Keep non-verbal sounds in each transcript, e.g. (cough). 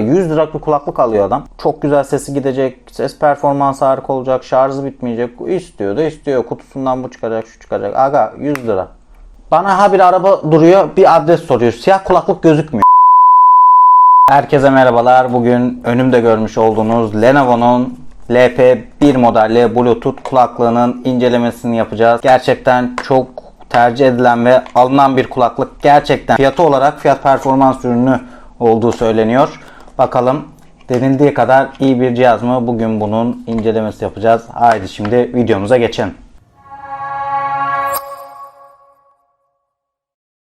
100 liralık kulaklık alıyor adam. Çok güzel sesi gidecek, ses performansı harika olacak, şarjı bitmeyecek. İstiyor da istiyor. Kutusundan bu çıkacak, şu çıkacak. Aga 100 lira. Bana ha bir araba duruyor, bir adres soruyor. Siyah kulaklık gözükmüyor. Herkese merhabalar. Bugün önümde görmüş olduğunuz Lenovo'nun LP1 modelli Bluetooth kulaklığının incelemesini yapacağız. Gerçekten çok tercih edilen ve alınan bir kulaklık. Gerçekten fiyatı olarak fiyat performans ürünü olduğu söyleniyor. Bakalım denildiği kadar iyi bir cihaz mı? Bugün bunun incelemesi yapacağız. Haydi şimdi videomuza geçelim.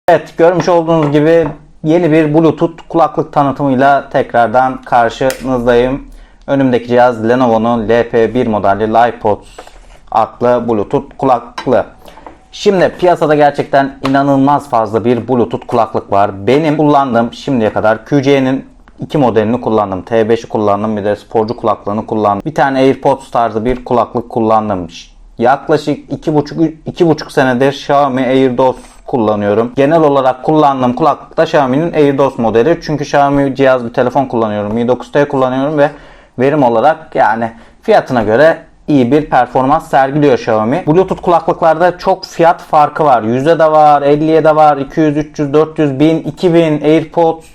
Evet görmüş olduğunuz gibi yeni bir Bluetooth kulaklık tanıtımıyla tekrardan karşınızdayım. Önümdeki cihaz Lenovo'nun LP1 modelli LivePods adlı Bluetooth kulaklığı. Şimdi piyasada gerçekten inanılmaz fazla bir Bluetooth kulaklık var. Benim kullandığım şimdiye kadar QC'nin iki modelini kullandım. T5'i kullandım bir de sporcu kulaklığını kullandım. Bir tane AirPods tarzı bir kulaklık kullandım. Yaklaşık 2,5 2,5 senedir Xiaomi AirDots kullanıyorum. Genel olarak kullandığım kulaklık Xiaomi'nin AirDots modeli. Çünkü Xiaomi cihaz bir telefon kullanıyorum. Mi 9T kullanıyorum ve verim olarak yani fiyatına göre iyi bir performans sergiliyor Xiaomi. Bluetooth kulaklıklarda çok fiyat farkı var. 100'e de var, 50'ye de var, 200, 300, 400, 1000, 2000, AirPods,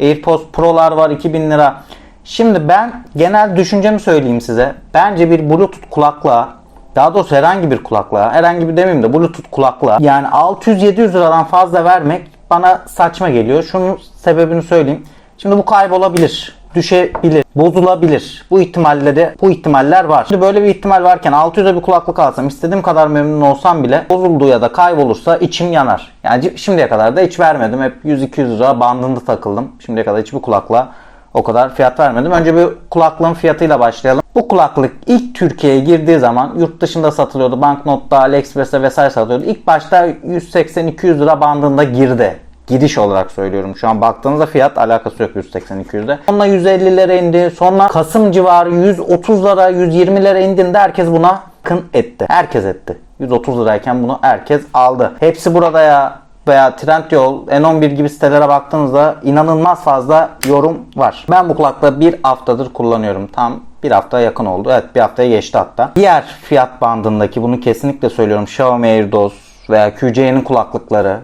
AirPods Pro'lar var 2000 lira. Şimdi ben genel düşüncemi söyleyeyim size. Bence bir Bluetooth kulaklığa daha doğrusu herhangi bir kulaklığa, herhangi bir demeyeyim de Bluetooth kulaklığa yani 600-700 liradan fazla vermek bana saçma geliyor. Şunun sebebini söyleyeyim. Şimdi bu kaybolabilir, düşebilir, bozulabilir. Bu ihtimalleri, bu ihtimaller var. Şimdi böyle bir ihtimal varken 600'e bir kulaklık alsam, istediğim kadar memnun olsam bile bozulduğu ya da kaybolursa içim yanar. Yani şimdiye kadar da hiç vermedim. Hep 100-200 lira bandında takıldım. Şimdiye kadar hiçbir kulaklığa o kadar fiyat vermedim. Önce bir kulaklığın fiyatıyla başlayalım. Bu kulaklık ilk Türkiye'ye girdiği zaman yurt dışında satılıyordu. Banknot'ta, AliExpress'te vesaire satılıyordu. İlk başta 180-200 lira bandında girdi. Gidiş olarak söylüyorum. Şu an baktığınızda fiyat alakası yok 180-200'de. Sonra 150'lere indi. Sonra Kasım civarı 130'lara, 120'lere indiğinde herkes buna kın etti. Herkes etti. 130 lirayken bunu herkes aldı. Hepsi burada ya veya Trendyol, N11 gibi sitelere baktığınızda inanılmaz fazla yorum var. Ben bu kulaklığı bir haftadır kullanıyorum. Tam bir hafta yakın oldu. Evet bir haftaya geçti hatta. Diğer fiyat bandındaki bunu kesinlikle söylüyorum. Xiaomi AirDots veya QC'nin kulaklıkları.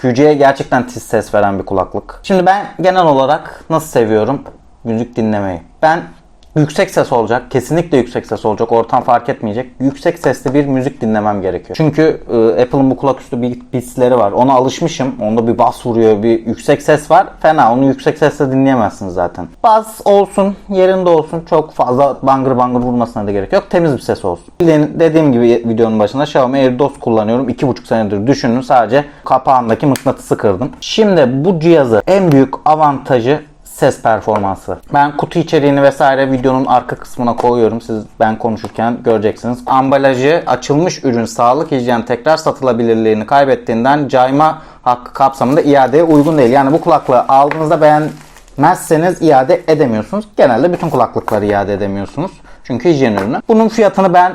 QC'ye gerçekten tiz ses veren bir kulaklık. Şimdi ben genel olarak nasıl seviyorum müzik dinlemeyi? Ben Yüksek ses olacak. Kesinlikle yüksek ses olacak. Ortam fark etmeyecek. Yüksek sesli bir müzik dinlemem gerekiyor. Çünkü e, Apple'ın bu kulaküstü beats'leri var. Ona alışmışım. Onda bir bas vuruyor. Bir yüksek ses var. Fena. Onu yüksek sesle dinleyemezsiniz zaten. Bas olsun. Yerinde olsun. Çok fazla bangır bangır vurmasına da gerek yok. Temiz bir ses olsun. Dediğim gibi videonun başında Xiaomi AirDots kullanıyorum. 2,5 senedir düşünün. Sadece kapağındaki mıknatısı kırdım. Şimdi bu cihazı en büyük avantajı ses performansı. Ben kutu içeriğini vesaire videonun arka kısmına koyuyorum. Siz ben konuşurken göreceksiniz. Ambalajı açılmış ürün sağlık hijyen tekrar satılabilirliğini kaybettiğinden cayma hakkı kapsamında iadeye uygun değil. Yani bu kulaklığı aldığınızda beğenmezseniz iade edemiyorsunuz. Genelde bütün kulaklıkları iade edemiyorsunuz. Çünkü hijyen ürünü. Bunun fiyatını ben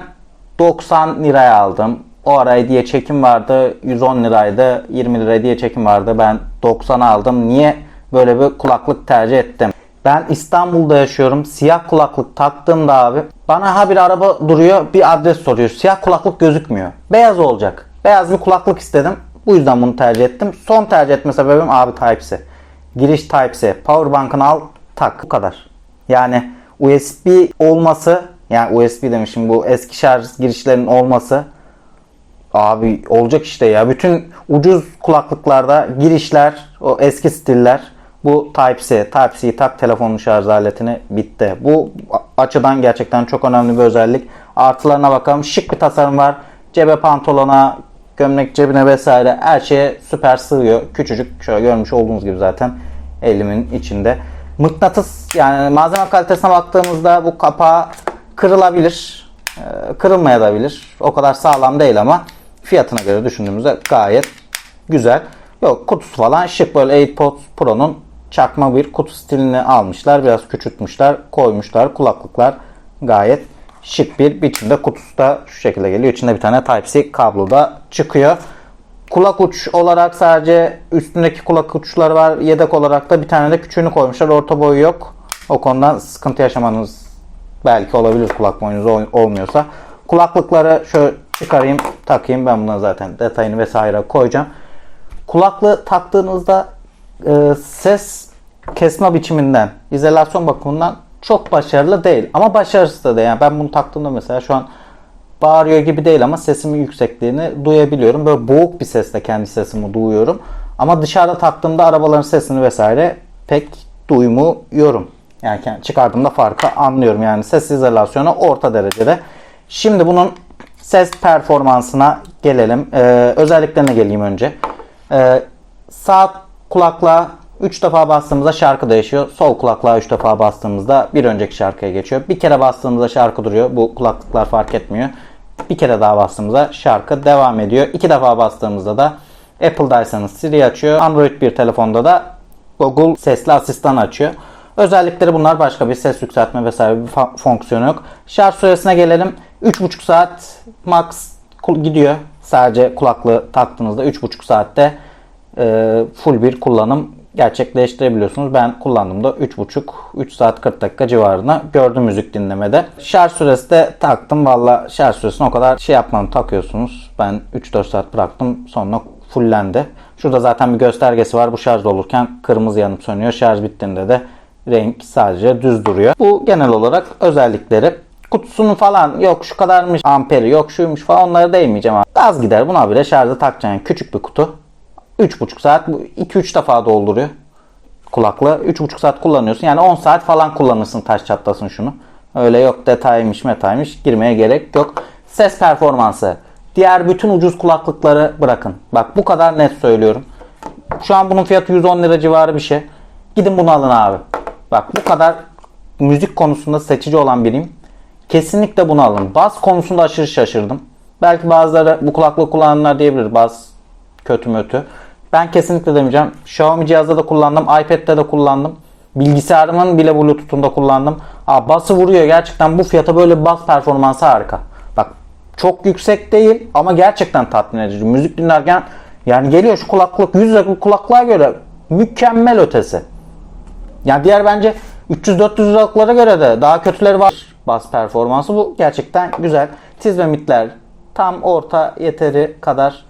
90 liraya aldım. O ara hediye çekim vardı. 110 liraydı. 20 lira hediye çekim vardı. Ben 90'a aldım. Niye? Böyle bir kulaklık tercih ettim. Ben İstanbul'da yaşıyorum. Siyah kulaklık taktığımda abi bana ha bir araba duruyor bir adres soruyor. Siyah kulaklık gözükmüyor. Beyaz olacak. Beyaz bir kulaklık istedim. Bu yüzden bunu tercih ettim. Son tercih etme sebebim abi Type-C. Giriş Type-C. Powerbank'ını al tak. Bu kadar. Yani USB olması yani USB demişim bu eski şarj girişlerinin olması Abi olacak işte ya. Bütün ucuz kulaklıklarda girişler, o eski stiller bu Type-C. Type-C'yi tak telefonun şarj aletini bitti. Bu açıdan gerçekten çok önemli bir özellik. Artılarına bakalım. Şık bir tasarım var. Cebe pantolona, gömlek cebine vesaire her şeye süper sığıyor. Küçücük şöyle görmüş olduğunuz gibi zaten elimin içinde. Mıknatıs yani malzeme kalitesine baktığımızda bu kapağı kırılabilir. Kırılmayabilir. O kadar sağlam değil ama fiyatına göre düşündüğümüzde gayet güzel. Yok kutusu falan şık böyle AirPods Pro'nun çakma bir kutu stilini almışlar. Biraz küçültmüşler, koymuşlar. Kulaklıklar gayet şık bir biçimde. Kutusu da şu şekilde geliyor. İçinde bir tane Type-C kablo da çıkıyor. Kulak uç olarak sadece üstündeki kulak uçları var. Yedek olarak da bir tane de küçüğünü koymuşlar. Orta boyu yok. O konudan sıkıntı yaşamanız belki olabilir kulak boyunuz ol- olmuyorsa. Kulaklıkları şöyle çıkarayım takayım. Ben buna zaten detayını vesaire koyacağım. Kulaklığı taktığınızda e, ses kesme biçiminden, izolasyon bakımından çok başarılı değil. Ama başarısız da değil. Yani ben bunu taktığımda mesela şu an bağırıyor gibi değil ama sesimin yüksekliğini duyabiliyorum. Böyle boğuk bir sesle kendi sesimi duyuyorum. Ama dışarıda taktığımda arabaların sesini vesaire pek duymuyorum. Yani çıkardığımda farkı anlıyorum. Yani ses izolasyonu orta derecede. Şimdi bunun ses performansına gelelim. Ee, özelliklerine geleyim önce. Ee, sağ kulaklığa 3 defa bastığımızda şarkı değişiyor. Sol kulaklığa 3 defa bastığımızda bir önceki şarkıya geçiyor. Bir kere bastığımızda şarkı duruyor. Bu kulaklıklar fark etmiyor. Bir kere daha bastığımızda şarkı devam ediyor. İki defa bastığımızda da Apple'daysanız Siri açıyor. Android bir telefonda da Google sesli asistan açıyor. Özellikleri bunlar başka bir ses yükseltme vesaire bir fonksiyonu yok. Şarj süresine gelelim. 3,5 saat max gidiyor. Sadece kulaklığı taktığınızda 3,5 saatte e, full bir kullanım gerçekleştirebiliyorsunuz. Ben kullandığımda 3,5-3 saat 40 dakika civarında gördüm müzik dinlemede. Şarj süresi de taktım. Valla şarj süresini o kadar şey yapmadım takıyorsunuz. Ben 3-4 saat bıraktım sonra fullendi. Şurada zaten bir göstergesi var. Bu şarj olurken kırmızı yanıp sönüyor. Şarj bittiğinde de renk sadece düz duruyor. Bu genel olarak özellikleri. Kutusunu falan yok şu kadarmış amperi yok şuymuş falan onlara değmeyeceğim abi. Az gider buna bile şarjı takacaksın. Küçük bir kutu. 3,5 saat bu 2-3 defa dolduruyor kulaklığı. 3,5 saat kullanıyorsun. Yani 10 saat falan kullanırsın taş çatlasın şunu. Öyle yok detaymış metaymış girmeye gerek yok. Ses performansı. Diğer bütün ucuz kulaklıkları bırakın. Bak bu kadar net söylüyorum. Şu an bunun fiyatı 110 lira civarı bir şey. Gidin bunu alın abi. Bak bu kadar müzik konusunda seçici olan biriyim. Kesinlikle bunu alın. Bas konusunda aşırı şaşırdım. Belki bazıları bu kulaklığı kullananlar diyebilir. Bas kötü mötü. Ben kesinlikle demeyeceğim. Xiaomi cihazda da kullandım. iPad'de de kullandım. Bilgisayarımın bile Bluetooth'unda kullandım. Aa, bası vuruyor. Gerçekten bu fiyata böyle bas performansı harika. Bak çok yüksek değil ama gerçekten tatmin edici. Müzik dinlerken yani geliyor şu kulaklık 100 liralık kulaklığa göre mükemmel ötesi. Yani diğer bence 300-400 liralıklara göre de daha kötüleri var. Bas performansı bu gerçekten güzel. Tiz ve midler tam orta yeteri kadar.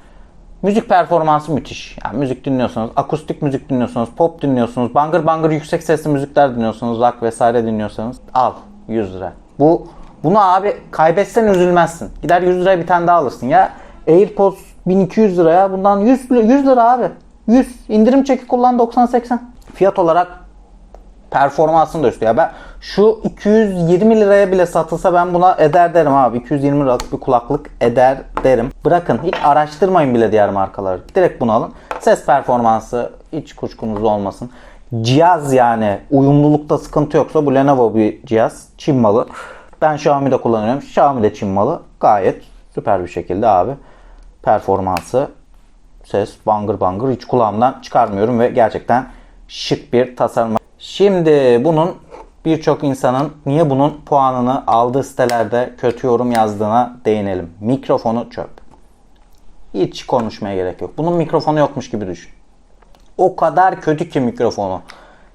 Müzik performansı müthiş. Yani müzik dinliyorsanız, akustik müzik dinliyorsanız, pop dinliyorsunuz, bangır bangır yüksek sesli müzikler dinliyorsanız, rock vesaire dinliyorsanız al 100 lira. Bu bunu abi kaybetsen üzülmezsin. Gider 100 liraya bir tane daha alırsın ya. AirPods 1200 liraya bundan 100 lira, 100 lira abi. 100 indirim çeki kullan 90-80. Fiyat olarak performansını da üstü. Ya ben şu 220 liraya bile satılsa ben buna eder derim abi. 220 liralık bir kulaklık eder derim. Bırakın hiç araştırmayın bile diğer markaları. Direkt bunu alın. Ses performansı hiç kuşkunuz olmasın. Cihaz yani uyumlulukta sıkıntı yoksa bu Lenovo bir cihaz. Çin malı. Ben Xiaomi'de kullanıyorum. Xiaomi de Çin malı. Gayet süper bir şekilde abi. Performansı ses bangır bangır hiç kulağımdan çıkarmıyorum ve gerçekten şık bir tasarım. Şimdi bunun birçok insanın niye bunun puanını aldığı sitelerde kötü yorum yazdığına değinelim. Mikrofonu çöp. Hiç konuşmaya gerek yok. Bunun mikrofonu yokmuş gibi düşün. O kadar kötü ki mikrofonu.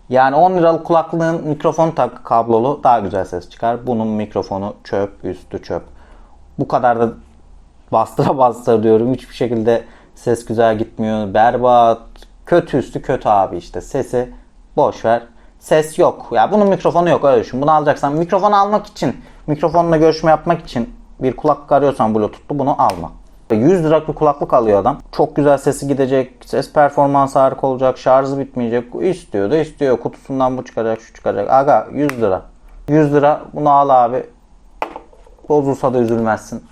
Yani 10 liralık kulaklığın mikrofonu tak kablolu daha güzel ses çıkar. Bunun mikrofonu çöp, üstü çöp. Bu kadar da bastıra (laughs) bastıra diyorum. Hiçbir şekilde ses güzel gitmiyor. Berbat. Kötü üstü kötü abi işte. Sesi boş ver. Ses yok. Ya bunun mikrofonu yok öyle düşün. Bunu alacaksan mikrofonu almak için, mikrofonla görüşme yapmak için bir kulaklık arıyorsan Bluetooth'lu bunu alma. 100 liralık bir kulaklık alıyor adam. Çok güzel sesi gidecek, ses performansı harika olacak, şarjı bitmeyecek. İstiyor da istiyor. Kutusundan bu çıkacak, şu çıkacak. Aga 100 lira. 100 lira bunu al abi. Bozulsa da üzülmezsin.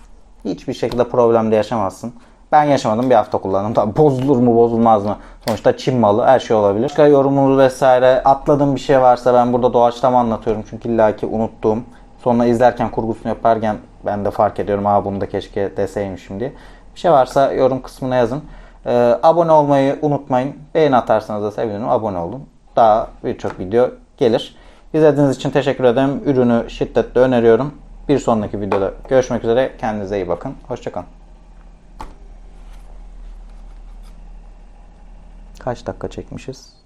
Hiçbir şekilde problemde yaşamazsın. Ben yaşamadım bir hafta kullandım. Tabii bozulur mu bozulmaz mı? Sonuçta Çin malı her şey olabilir. Başka yorumunuz vesaire atladığım bir şey varsa ben burada doğaçlama anlatıyorum. Çünkü illaki unuttuğum. Sonra izlerken kurgusunu yaparken ben de fark ediyorum. Aa bunu da keşke deseymişim diye. Bir şey varsa yorum kısmına yazın. Ee, abone olmayı unutmayın. Beğeni atarsanız da sevinirim. Abone olun. Daha birçok video gelir. İzlediğiniz için teşekkür ederim. Ürünü şiddetle öneriyorum. Bir sonraki videoda görüşmek üzere. Kendinize iyi bakın. Hoşçakalın. Kaç dakika çekmişiz?